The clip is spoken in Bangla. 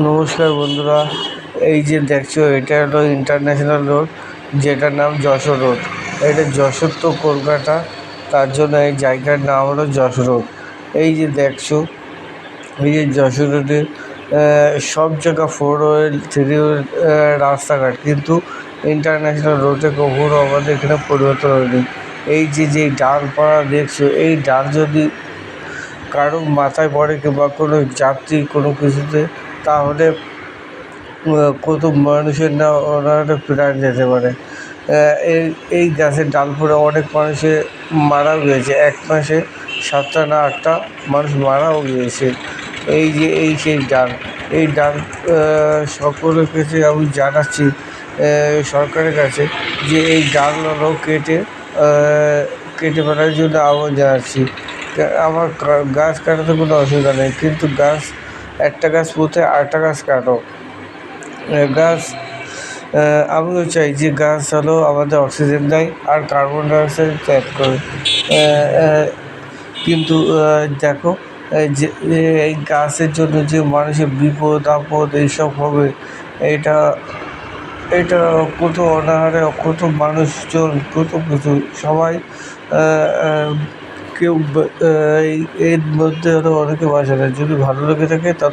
নমস্কার বন্ধুরা, এই যে দেখছ, এটা হলো ইন্টারন্যাশনাল রোড যেটার নাম যশোর রোড এটা যশোর তো কলকাতা, তার জন্য এই জায়গার নাম হলো যশোর রোড এই যে দেখছ, এই যে যশোর রোডে সব জায়গা ফোর ওয়েল থ্রি ওয়েল রাস্তাঘাট, কিন্তু ইন্টারন্যাশনাল রোডে কখনো আমাদের এখানে পরিবর্তন হয়নি। এই যে যে ডালপালা দেখছ, এই ডাল যদি কারও মাথায় পড়ে কিংবা কোনো যাত্রী কোনো কিছুতে তাহলে কত মানুষের না অনাহারে প্রাণ যেতে পারে। এই এই গাছের ডাল পড়ে অনেক মানুষের মারাও গিয়েছে। এক মাসে সাতটা না আটটা মানুষ মারাও গিয়েছে। এই যে, এই সেই ডাল, এই ডাল সকলের কাছে আমি জানাচ্ছি সরকারের কাছে যে এই ডালগুলো কেটে কেটে ফেলার জন্য আহ্বান জানাচ্ছি। আমার গাছ কাটাতে কোনো অসুবিধা নেই, কিন্তু গাছ একটা গাছ পুঁতে আরেকটা গাছ কাটো। গাছ আমিও চাই যে গাছ হলো আমাদের অক্সিজেন দেয় আর কার্বন ডাইঅক্সাইড ত্যাগ করে। কিন্তু দেখো যে এই গাছের জন্য যে মানুষের বিপদ, আপদ এইসব হবে, এটা এটা কত অনাহারে, কত মানুষজন, কত কিছু, সবাই কেউ এর মধ্যে হয়তো অনেকে বাস না। যদি ভালো লেগে থাকে তাহলে